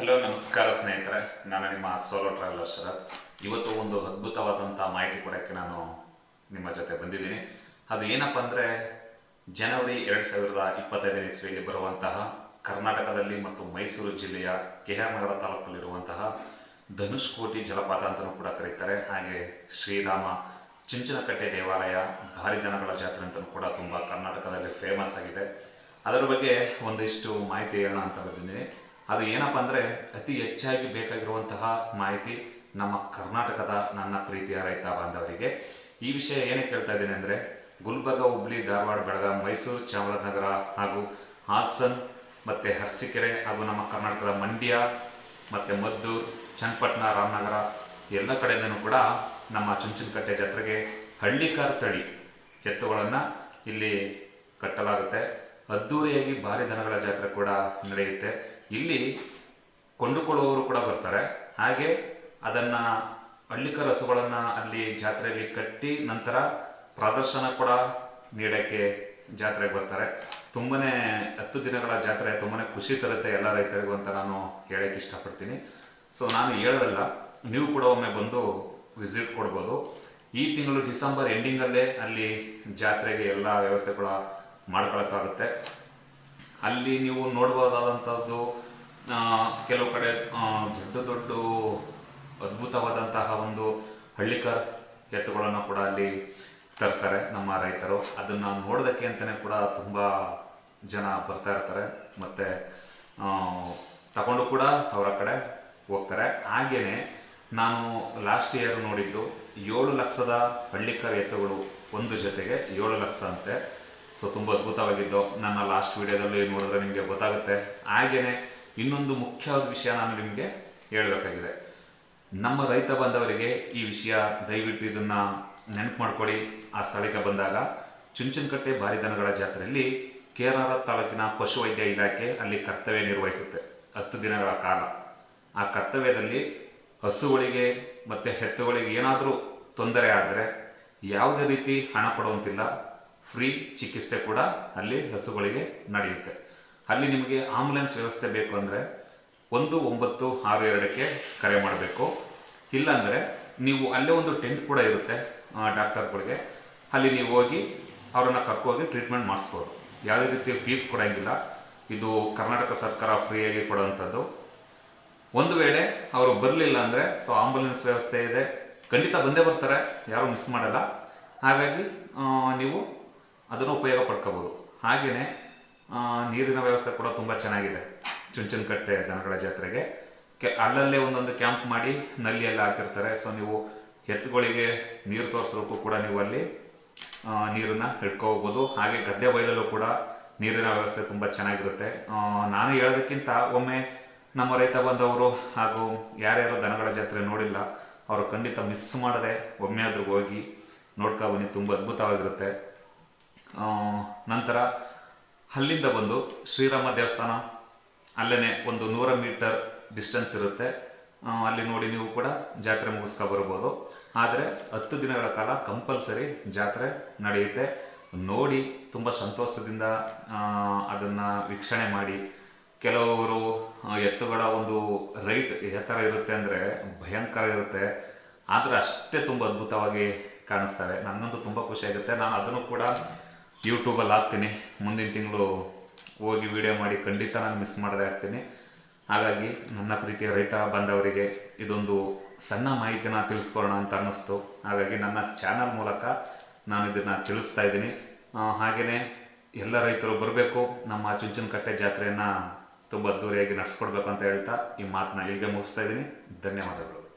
Hello, ನಮಸ್ಕಾರ ಸ್ನೇಹಿತರೆ. ನಾನು ನಿಮ್ಮ ಸೋಲೋ ಟ್ರಾವೆಲರ್ ಶರತ್. ಇವತ್ತು ಒಂದು ಅದ್ಭುತವಾದಂಥ ಮಾಹಿತಿ ಕೊಡೋಕ್ಕೆ ನಾನು ನಿಮ್ಮ ಜೊತೆ ಬಂದಿದ್ದೀನಿ. ಅದು ಏನಪ್ಪ ಅಂದರೆ, ಜನವರಿ ಎರಡು ಸಾವಿರದ ಇಪ್ಪತ್ತೈದನೇ ಇಸ್ವಿಯಲ್ಲಿ ಬರುವಂತಹ ಕರ್ನಾಟಕದಲ್ಲಿ ಮತ್ತು ಮೈಸೂರು ಜಿಲ್ಲೆಯ ಕೆ ಆರ್ ನಗರ ತಾಲೂಕಲ್ಲಿರುವಂತಹ ಧನುಷ್ಕೋಟಿ ಜಲಪಾತ ಅಂತಲೂ ಕೂಡ ಕರೀತಾರೆ. ಹಾಗೆ ಶ್ರೀರಾಮ ಚುಂಚನಕಟ್ಟೆ ದೇವಾಲಯ, ಭಾರಿ ದನಗಳ ಜಾತ್ರೆ ಅಂತಲೂ ಕೂಡ ತುಂಬ ಕರ್ನಾಟಕದಲ್ಲಿ ಫೇಮಸ್ ಆಗಿದೆ. ಅದರ ಬಗ್ಗೆ ಒಂದಿಷ್ಟು ಮಾಹಿತಿ ಹೇಳೋಣ ಅಂತ ಬಂದಿದ್ದೀನಿ. ಅದು ಏನಪ್ಪ ಅಂದರೆ ಅತಿ ಹೆಚ್ಚಾಗಿ ಬೇಕಾಗಿರುವಂತಹ ಮಾಹಿತಿ ನಮ್ಮ ಕರ್ನಾಟಕದ ನನ್ನ ಪ್ರೀತಿಯ ರೈತ ಬಾಂಧವರಿಗೆ. ಈ ವಿಷಯ ಏನಕ್ಕೆ ಕೇಳ್ತಾ ಇದ್ದೀನಿ ಅಂದರೆ, ಗುಲ್ಬರ್ಗ, ಹುಬ್ಳಿ, ಧಾರವಾಡ, ಬೆಳಗಾಂ, ಮೈಸೂರು, ಚಾಮರಾಜನಗರ ಹಾಗೂ ಹಾಸನ್ ಮತ್ತು ಹರ್ಸಿಕೆರೆ ಹಾಗೂ ನಮ್ಮ ಕರ್ನಾಟಕದ ಮಂಡ್ಯ ಮತ್ತು ಮದ್ದೂರು, ಚನ್ನಪಟ್ಟಣ, ರಾಮನಗರ ಎಲ್ಲ ಕಡೆಯಿಂದನೂ ಕೂಡ ನಮ್ಮ ಚುಂಚನಕಟ್ಟೆ ಜಾತ್ರೆಗೆ ಹಳ್ಳಿಕಾರ್ ತಳಿ ಎತ್ತುಗಳನ್ನು ಇಲ್ಲಿ ಕಟ್ಟಲಾಗುತ್ತೆ. ಅದ್ದೂರಿಯಾಗಿ ಭಾರಿ ದನಗಳ ಜಾತ್ರೆ ಕೂಡ ನಡೆಯುತ್ತೆ. ಇಲ್ಲಿ ಕೊಂಡುಕೊಳ್ಳುವವರು ಕೂಡ ಬರ್ತಾರೆ. ಹಾಗೆ ಅದನ್ನ ಹಳ್ಳಿಕ ಹಸುಗಳನ್ನ ಅಲ್ಲಿ ಜಾತ್ರೆಯಲ್ಲಿ ಕಟ್ಟಿ ನಂತರ ಪ್ರದರ್ಶನ ಕೂಡ ನೀಡಕ್ಕೆ ಜಾತ್ರೆಗೆ ಬರ್ತಾರೆ. ತುಂಬನೇ ಹತ್ತು ದಿನಗಳ ಜಾತ್ರೆ, ತುಂಬನೇ ಖುಷಿ ತರುತ್ತೆ ಎಲ್ಲ ರೈತರಿಗೂ ಅಂತ ನಾನು ಹೇಳಕ್ಕೆ ಇಷ್ಟಪಡ್ತೀನಿ. ಸೊ ನಾನು ಹೇಳೋದಲ್ಲ, ನೀವು ಕೂಡ ಒಮ್ಮೆ ಬಂದು ವಿಸಿಟ್ ಕೊಡ್ಬೋದು. ಈ ತಿಂಗಳು ಡಿಸೆಂಬರ್ ಎಂಡಿಂಗಲ್ಲೇ ಅಲ್ಲಿ ಜಾತ್ರೆಗೆ ಎಲ್ಲ ವ್ಯವಸ್ಥೆ ಕೂಡ ಮಾಡ್ಕೊಳಕ್ಕಾಗುತ್ತೆ. ಅಲ್ಲಿ ನೀವು ನೋಡ್ಬೋದಾದಂಥದ್ದು ಕೆಲವು ಕಡೆ ದೊಡ್ಡ ದೊಡ್ಡ ಅದ್ಭುತವಾದಂತಹ ಒಂದು ಹಳ್ಳಿಕರ್ ಎತ್ತುಗಳನ್ನು ಕೂಡ ಅಲ್ಲಿ ತರ್ತಾರೆ ನಮ್ಮ ರೈತರು. ಅದನ್ನ ನೋಡೋದಕ್ಕೆ ಅಂತಲೇ ಕೂಡ ತುಂಬ ಜನ ಬರ್ತಾ ಇರ್ತಾರೆ. ಮತ್ತು ತಗೊಂಡು ಕೂಡ ಅವರ ಕಡೆ ಹೋಗ್ತಾರೆ. ಹಾಗೇನೆ ನಾನು ಲಾಸ್ಟ್ ಇಯರ್ ನೋಡಿದ್ದು ಏಳು ಲಕ್ಷದ ಹಳ್ಳಿಕರ್ ಎತ್ತುಗಳು ಒಂದು ಜೊತೆಗೆ ಏಳು ಲಕ್ಷ ಅಂತೆ. ಸೊ ತುಂಬ ಅದ್ಭುತವಾಗಿದ್ದು. ನನ್ನ ಲಾಸ್ಟ್ ವಿಡಿಯೋದಲ್ಲಿ ನೋಡಿದ್ರೆ ನಿಮಗೆ ಗೊತ್ತಾಗುತ್ತೆ. ಹಾಗೆಯೇ ಇನ್ನೊಂದು ಮುಖ್ಯವಾದ ವಿಷಯ ನಾನು ನಿಮಗೆ ಹೇಳಬೇಕಾಗಿದೆ. ನಮ್ಮ ರೈತ ಬಾಂಧವರಿಗೆ ಈ ವಿಷಯ ದಯವಿಟ್ಟು ಇದನ್ನು ನೆನಪು ಮಾಡ್ಕೊಳ್ಳಿ. ಆ ಸ್ಥಳಕ್ಕೆ ಬಂದಾಗ ಚುಂಚನಕಟ್ಟೆ ಬಾರಿದನಗಳ ಜಾತ್ರೆಯಲ್ಲಿ ಕೇರಳ ತಾಲೂಕಿನ ಪಶುವೈದ್ಯ ಇಲಾಖೆ ಅಲ್ಲಿ ಕರ್ತವ್ಯ ನಿರ್ವಹಿಸುತ್ತೆ. ಹತ್ತು ದಿನಗಳ ಕಾಲ. ಆ ಕರ್ತವ್ಯದಲ್ಲಿ ಹಸುಗಳಿಗೆ ಮತ್ತು ಹೆತ್ತುಗಳಿಗೆ ಏನಾದರೂ ತೊಂದರೆ ಆದರೆ ಯಾವುದೇ ರೀತಿ ಹಣ ಕೊಡುವಂತಿಲ್ಲ. ಫ್ರೀ ಚಿಕಿತ್ಸೆ ಕೂಡ ಅಲ್ಲಿ ಹಸುಗಳಿಗೆ ನಡೆಯುತ್ತೆ. ಅಲ್ಲಿ ನಿಮಗೆ ಆಂಬುಲೆನ್ಸ್ ವ್ಯವಸ್ಥೆ ಬೇಕು ಅಂದರೆ ಒಂದು, ಒಂಬತ್ತು, ಆರು, ಎರಡಕ್ಕೆ ಕರೆ ಮಾಡಬೇಕು. ಇಲ್ಲಾಂದರೆ ನೀವು ಅಲ್ಲೇ ಒಂದು ಟೆಂಟ್ ಕೂಡ ಇರುತ್ತೆ ಡಾಕ್ಟರ್ಗಳಿಗೆ. ಅಲ್ಲಿ ನೀವು ಹೋಗಿ ಅವರನ್ನು ಕರ್ಕೋಗಿ ಟ್ರೀಟ್ಮೆಂಟ್ ಮಾಡಿಸ್ಬೋದು. ಯಾವುದೇ ರೀತಿಯ ಫೀಸ್ ಕೊಡೋಂಗಿಲ್ಲ. ಇದು ಕರ್ನಾಟಕ ಸರ್ಕಾರ ಫ್ರೀಯಾಗಿ ಕೊಡುವಂಥದ್ದು. ಒಂದು ವೇಳೆ ಅವರು ಬರಲಿಲ್ಲ ಅಂದರೆ, ಸೊ ಆಂಬುಲೆನ್ಸ್ ವ್ಯವಸ್ಥೆ ಇದೆ. ಖಂಡಿತ ಬಂದೇ ಬರ್ತಾರೆ, ಯಾರು ಮಿಸ್ ಮಾಡಲ್ಲ. ಹಾಗಾಗಿ ನೀವು ಅದನ್ನು ಉಪಯೋಗ ಪಡ್ಕೋಬೋದು. ಹಾಗೆಯೇ ನೀರಿನ ವ್ಯವಸ್ಥೆ ಕೂಡ ತುಂಬ ಚೆನ್ನಾಗಿದೆ. ಚುಂಚನಕಟ್ಟೆ ದನಗಳ ಜಾತ್ರೆಗೆ. ಕೆ, ಅಲ್ಲಲ್ಲೇ ಒಂದೊಂದು ಕ್ಯಾಂಪ್ ಮಾಡಿ ನಲ್ಲಿ ಹಾಕಿರ್ತಾರೆ. ಸೊ ನೀವು ಎತ್ತುಗಳಿಗೆ ನೀರು ತೋರಿಸೋದಕ್ಕೂ ಕೂಡ ನೀವು ಅಲ್ಲಿ ನೀರನ್ನು ನೀರನ್ನ ಹಿಡ್ಕೊ ಹೋಗ್ಬೋದು ಹಾಗೆ ಗದ್ದೆ ಬಯಲಲ್ಲೂ ಕೂಡ ನೀರಿನ ವ್ಯವಸ್ಥೆ ತುಂಬ ಚೆನ್ನಾಗಿರುತ್ತೆ. ನಾನು ಹೇಳೋದಕ್ಕಿಂತ ಒಮ್ಮೆ ನಮ್ಮ ರೈತ ಬಂದವರು ಹಾಗೂ ಯಾರ್ಯಾರು ದನಗಳ ಜಾತ್ರೆ ನೋಡಿಲ್ಲ, ಅವರು ಖಂಡಿತ ಮಿಸ್ ಮಾಡದೆ ಒಮ್ಮೆ ಆದ್ರೂ ಹೋಗಿ ನೋಡ್ಕೊ ಬನ್ನಿ. ತುಂಬ ಅದ್ಭುತವಾಗಿರುತ್ತೆ. ನಂತರ ಅಲ್ಲಿಂದ ಬಂದು ಶ್ರೀರಾಮ ದೇವಸ್ಥಾನ ಅಲ್ಲೇ ಒಂದು ನೂರ ಮೀಟರ್ ಡಿಸ್ಟೆನ್ಸ್ ಇರುತ್ತೆ. ಅಲ್ಲಿ ನೋಡಿ ನೀವು ಕೂಡ ಜಾತ್ರೆ ಮುಗಿಸ್ಕೊ ಬರ್ಬೋದು. ಆದರೆ ಹತ್ತು ದಿನಗಳ ಕಾಲ ಕಂಪಲ್ಸರಿ ಜಾತ್ರೆ ನಡೆಯುತ್ತೆ. ನೋಡಿ ತುಂಬ ಸಂತೋಷದಿಂದ ಅದನ್ನು ವೀಕ್ಷಣೆ ಮಾಡಿ. ಕೆಲವರು ಎತ್ತುಗಳ ಒಂದು ರೈಟ್ ಯಾವ ಇರುತ್ತೆ ಅಂದರೆ ಭಯಂಕರ ಇರುತ್ತೆ. ಆದರೆ ಅಷ್ಟೇ ತುಂಬ ಅದ್ಭುತವಾಗಿ ಕಾಣಿಸ್ತವೆ. ನನಗಂತೂ ತುಂಬ ಖುಷಿಯಾಗುತ್ತೆ ನಾನು ಅದನ್ನು ಕೂಡ ಯೂಟ್ಯೂಬಲ್ಲಿ ಹಾಕ್ತೀನಿ. ಮುಂದಿನ ತಿಂಗಳು ಹೋಗಿ ವಿಡಿಯೋ ಮಾಡಿ ಖಂಡಿತ ನಾನು ಮಿಸ್ ಮಾಡದೆ ಹಾಕ್ತೀನಿ ಹಾಗಾಗಿ ನನ್ನ ಪ್ರೀತಿಯ ರೈತ ಬಂದವರಿಗೆ ಇದೊಂದು ಸಣ್ಣ ಮಾಹಿತಿನ ತಿಳಿಸ್ಕೊಡೋಣ ಅಂತ ಅನ್ನಿಸ್ತು. ಹಾಗಾಗಿ ನನ್ನ ಚಾನಲ್ ಮೂಲಕ ನಾನು ಇದನ್ನು ತಿಳಿಸ್ತಾ ಇದ್ದೀನಿ. ಹಾಗೆಯೇ ಎಲ್ಲ ರೈತರು ಬರಬೇಕು. ನಮ್ಮ ಚುಂಚನಕಟ್ಟೆ ಜಾತ್ರೆಯನ್ನು ತುಂಬ ಅದ್ದೂರಿಯಾಗಿ ನಡೆಸ್ಕೊಡ್ಬೇಕು ಅಂತ ಹೇಳ್ತಾ ಈ ಮಾತನ್ನ ಇಲ್ಲಿಗೆ ಮುಗಿಸ್ತಾ ಇದ್ದೀನಿ. ಧನ್ಯವಾದಗಳು.